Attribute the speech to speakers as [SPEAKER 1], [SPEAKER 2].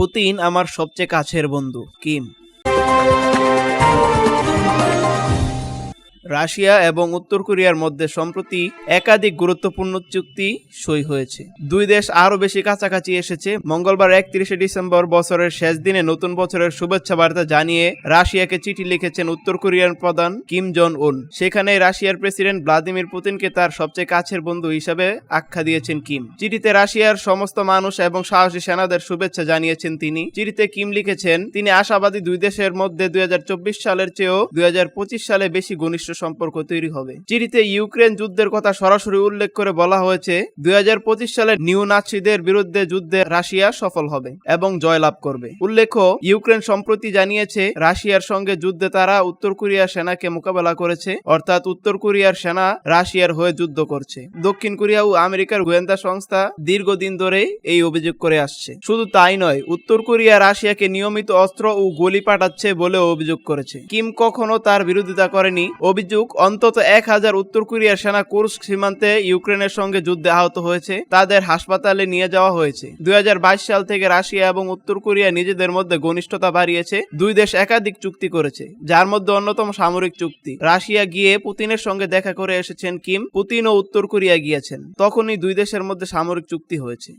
[SPEAKER 1] Putin আমার সবচেয়ে কাছের বন্ধু কিম। রাশিয়া এবং উত্তর কোরিয়ার মধ্যে সম্প্রতি একাধিক গুরুত্বপূর্ণ চুক্তি সই হয়েছে। দুই দেশ আরও বেশি কাছাকাছি এসেছে। মঙ্গলবার একত্রিশে ডিসেম্বর বছরের শেষ দিনে নতুন বছরের শুভেচ্ছা বার্তা জানিয়ে রাশিয়াকে চিঠি লিখেছেন উত্তর কোরিয়ার প্রধান কিম জন উন সেখানে রাশিয়ার প্রেসিডেন্ট ভ্লাদিমির পুতিনকে তার সবচেয়ে কাছের বন্ধু হিসাবে আখ্যা দিয়েছেন কিম। চিঠিতে রাশিয়ার সমস্ত মানুষ এবং সাহসী সেনাদের শুভেচ্ছা জানিয়েছেন তিনি। চিঠিতে কিম লিখেছেন, তিনি আশাবাদী দুই দেশের মধ্যে দুই হাজার চব্বিশ সালের চেয়েও দুই হাজার পঁচিশ সালে বেশি ঘনিষ্ঠ সম্পর্ক তৈরি হবে। চিঠিতে ইউক্রেন যুদ্ধের কথা সরাসরি উল্লেখ করে বলা হয়েছে, দুই সালে নিউ নাৎসিদের বিরুদ্ধে যুদ্ধে রাশিয়া সফল হবে এবং জয়লাভ করবে। উল্লেখ্য, ইউক্রেন সম্প্রতি জানিয়েছে, রাশিয়ার সঙ্গে যুদ্ধে তারা উত্তর কোরিয়ার সেনাকে মোকাবেলা করেছে, অর্থাৎ উত্তর কোরিয়ার সেনা রাশিয়ার হয়ে যুদ্ধ করছে। দক্ষিণ কোরিয়া ও আমেরিকার গোয়েন্দা সংস্থা দীর্ঘদিন ধরে এই অভিযোগ করে আসছে। শুধু তাই নয়, উত্তর কোরিয়া রাশিয়াকে নিয়মিত অস্ত্র ও গুলি পাঠাচ্ছে বলেও অভিযোগ করেছে। কিম কখনো তার বিরোধিতা করেনি, অভিযোগ অন্তত এক হাজার উত্তর কোরিয়ার সেনা কুর্স্ক সীমান্তে ইউক্রেনের সঙ্গে যুদ্ধে আহত হয়েছে। তাদের হাসপাতালে নিয়ে যাওয়া হয়েছে। দুই হাজার বাইশ সাল থেকে রাশিয়া এবং উত্তর কোরিয়া নিজেদের মধ্যে ঘনিষ্ঠতা বাড়িয়েছে। দুই দেশ একাধিক চুক্তি করেছে, যার মধ্যে অন্যতম সামরিক চুক্তি। রাশিয়া গিয়ে পুতিনের সঙ্গে দেখা করে এসেছেন কিম। পুতিন ও উত্তর কোরিয়া গিয়েছেন। তখনই দুই দেশের মধ্যে সামরিক চুক্তি হয়েছে।